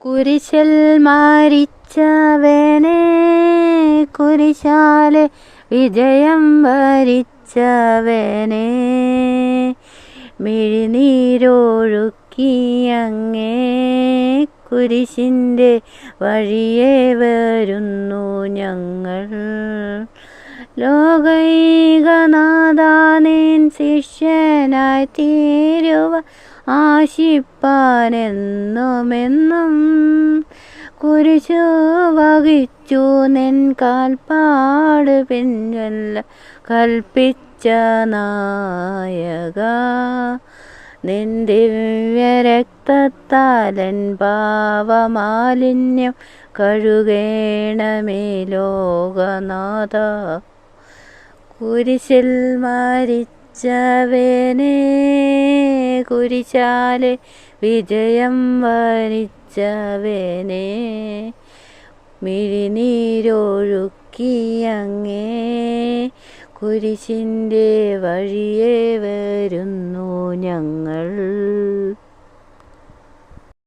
കുരിശിൽ മരിച്ചവനെ കുരിശാലെ വിജയം വരിച്ചവനെ മിഴിനീരൊഴുക്കി അങ്ങേ കുരിശിന്റെ വഴിയെ വരുന്നു ഞങ്ങൾ. ലോകൈകനാഥാനേൻ ശിഷ്യനായി തീരുവ ആശിപ്പാനെന്നുമെന്നും കുരിശു വഹിച്ചു നിൻ കാൽപ്പാട് പിൻവല്ല കൽപ്പിച്ച നായക. നിൻ ദിവ്യരക്തത്താലൻ പാവമാലിന്യം കഴുകേണമേ ലോകനാഥ. കുരിശിൽ മരിച്ചവനെ കുരിശാലെ വിജയം വരിച്ചവനെ. മിഴിനീരൊഴുക്കി അങ്ങേ. കുരിശിന്റെ വഴിയെ വരുന്നു ഞങ്ങൾ.